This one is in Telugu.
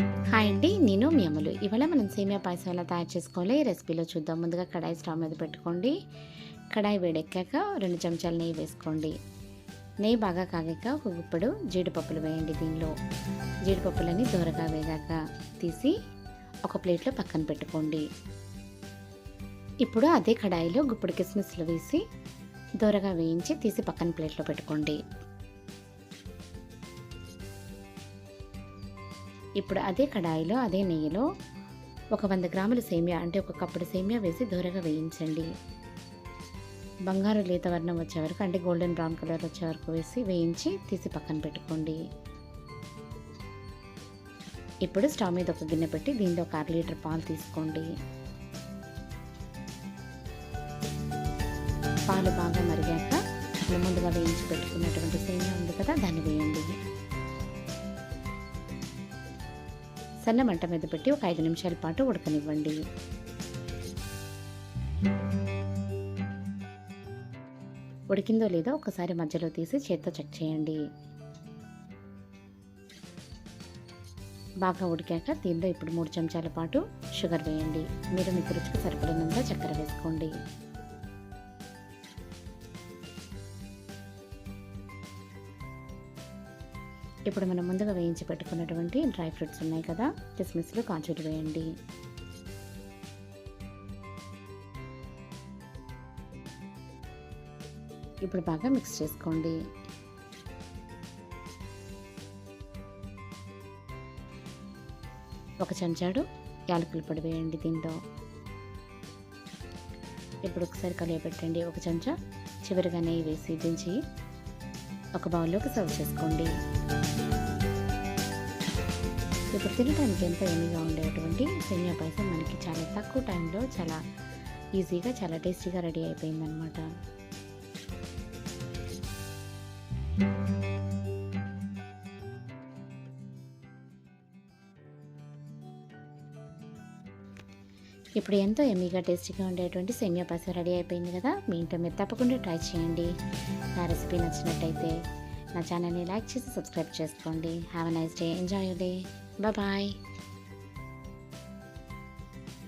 హాయ్ అండి నేను మీ అమ్మలు ఇవాళ మనం సేమియా పాయసం ఎలా తయారు చేసుకోవాలి ఈ రెసిపీలో చూద్దాం. ముందుగా కడాయి స్టవ్ మీద పెట్టుకోండి. కడాయి వేడెక్కాక రెండు చెంచాలు నెయ్యి వేసుకోండి. నెయ్యి బాగా కాగాక ఒక గుప్పడు జీడిపప్పులు వేయండి దీనిలో. జీడిపప్పులని దూరగా వేగాక తీసి ఒక ప్లేట్లో పక్కన పెట్టుకోండి. ఇప్పుడు అదే కడాయిలో గుప్పుడు కిస్మిస్లు వేసి దూరగా వేయించి తీసి పక్కన ప్లేట్లో పెట్టుకోండి. ఇప్పుడు అదే కడాయిలో అదే నెయ్యిలో ఒక వంద గ్రాముల సేమియా అంటే ఒక కప్పుడు సేమియా వేసి దూరగా వేయించండి. బంగారు లేత వర్ణం వచ్చే వరకు అంటే గోల్డెన్ బ్రౌన్ కలర్ వచ్చే వరకు వేసి వేయించి తీసి పక్కన పెట్టుకోండి. ఇప్పుడు స్టవ్ మీద ఒక గిన్నె పెట్టి దీనిలో ఒక అర లీటర్ పాలు తీసుకోండి. పాలు బాగా మరిగాక ముందుగా వేయించి పెట్టుకున్నటువంటి సేమియా ఉంది కదా దాన్ని వేయండి. సన్న మంట మీద పెట్టి ఒక ఐదు నిమిషాల పాటు ఉడకనివ్వండి. ఉడికిందో లేదో ఒకసారి మధ్యలో తీసి చేత్తో చెక్ చేయండి. బాగా ఉడికాక దీనిలో ఇప్పుడు మూడు చెంచాల పాటు షుగర్ వేయండి. మీరు మీకు రుచికి సరిపడినంత చక్కెర వేసుకోండి. ఇప్పుడు మనం ముందుగా వేయించి పెట్టుకున్నటువంటి డ్రై ఫ్రూట్స్ ఉన్నాయి కదా కిస్మిస్లు కాజులు వేయండి. ఇప్పుడు బాగా మిక్స్ చేసుకోండి. ఒక చెంచాడు యాలకుల పొడి వేయండి దీంతో. ఇప్పుడు ఒకసారి కలియబెట్టండి. ఒక చెంచా చివరిగా నెయ్యి వేసి దించి ఒక బౌల్లోకి సర్వ్ చేసుకోండి. ఇప్పుడు తినడానికి ఎంతో ఎమ్మిగా ఉండేటువంటి సేమియా పాయసం మనకి చాలా తక్కువ టైంలో చాలా ఈజీగా చాలా టేస్టీగా రెడీ అయిపోయిందనమాట ఇప్పుడు ఎంతో ఎమ్మీగా టేస్టీగా ఉండేటువంటి సేమియా పాయసం రెడీ అయిపోయింది కదా? మీ ఇంట్లో మీరు తప్పకుండా ట్రై చేయండి. నా రెసిపీ నచ్చినట్టయితే నా ఛానల్ని లైక్ చేసి సబ్స్క్రైబ్ చేసుకోండి. Have a nice day enjoy day bye